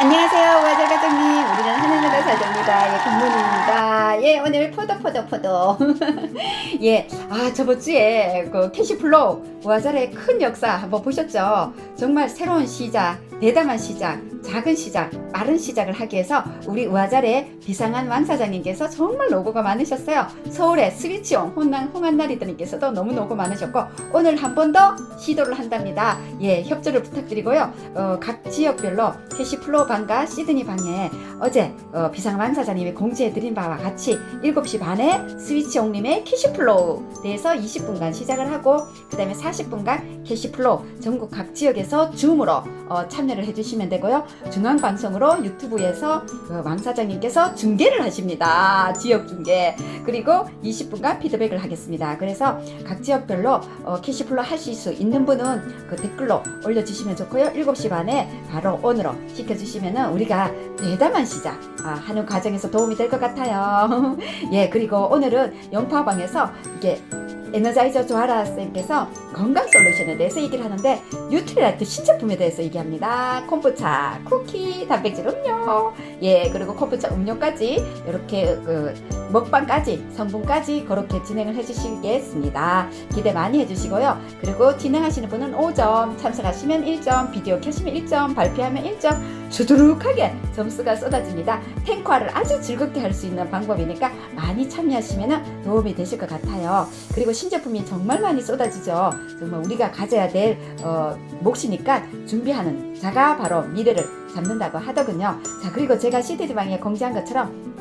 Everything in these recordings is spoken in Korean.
안녕하세요, 우아들 가족님. 우리는 하늘나라 사정입니다. 예, 굿모닝입니다. 예, 오늘 포도, 포도, 포도. 예, 아, 저번 주에 그 캐시플로우 우아절의 큰 역사 한번 보셨죠? 정말 새로운 시작, 대담한 시작, 작은 시작, 빠른 시작을 하기 위해서 우리 우아절의 비상한 왕 사장님께서 정말 노고가 많으셨어요. 서울의 스위치온 혼난 홍한나리들님께서도 너무 노고 많으셨고, 오늘 한 번 더 시도를 한답니다. 예, 협조를 부탁드리고요. 어, 각 지역별로 캐시플로우 방과 시드니 방에 어제 어, 비상왕 사장님이 공지해드린 바와 같이 7시 반에 스위치 옹님의 캐시플로우 대해서 20분간 시작을 하고 그 다음에 40분간 캐시플로우 전국 각 지역에서 줌으로 어, 참여를 해주시면 되고요. 중앙방송으로 유튜브에서 그 왕 사장님께서 중계를 하십니다. 지역 중계. 그리고 20분간 피드백을 하겠습니다. 그래서 각 지역별로 어, 캐시플로우 하실 수 있는 분은 그 댓글로 올려주시면 좋고요. 7시 반에 바로 온으로 시켜주시면은 우리가 대담한 시작 아, 하는 과정에서 도움이 될 것 같아요. 예, 그리고 오늘은 영파방에서 이게 에너자이저 조아라 쌤께서 건강 솔루션에 대해서 얘기를 하는데 뉴트리라이트 신제품에 대해서 얘기합니다. 콤부차, 쿠키, 단백질 음료, 예 그리고 콤부차 음료까지 이렇게 그 먹방까지 성분까지 그렇게 진행을 해주시겠습니다. 기대 많이 해주시고요. 그리고 진행하시는 분은 5점, 참석하시면 1점, 비디오 켜시면 1점, 발표하면 1점, 주두룩하게 점수가 쏟아집니다. 탱화를 아주 즐겁게 할 수 있는 방법이니까 많이 참여하시면 도움이 되실 것 같아요. 그리고 신제품이 정말 많이 쏟아지죠. 정말 우리가 가져야 될 어, 몫이니까 준비하는 자가 바로 미래를 잡는다고 하더군요. 자 그리고 제가 CD방에 공지한 것처럼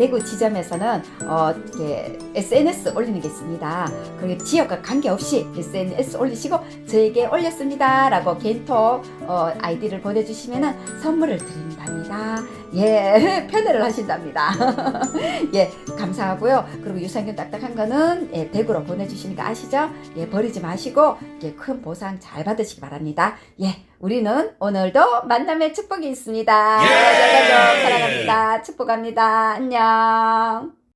대구 지점에서는 어, 이렇게 SNS 올리는 게 있습니다. 그리고 지역과 관계없이 SNS 올리시고 저에게 올렸습니다 라고 개인톡 어, 아이디를 보내주시면 선물을 드린답니다. 예, 편애를 하신답니다. 예, 감사하고요. 그리고 유산균 딱딱한 거는 예, 대구로 보내주시니까 아시죠? 예, 버리지 마시고 예, 큰 보상 잘 받으시기 바랍니다. 예, 우리는 오늘도 만남의 축복이 있습니다. 예! 사랑합니다. 축복합니다. 안녕.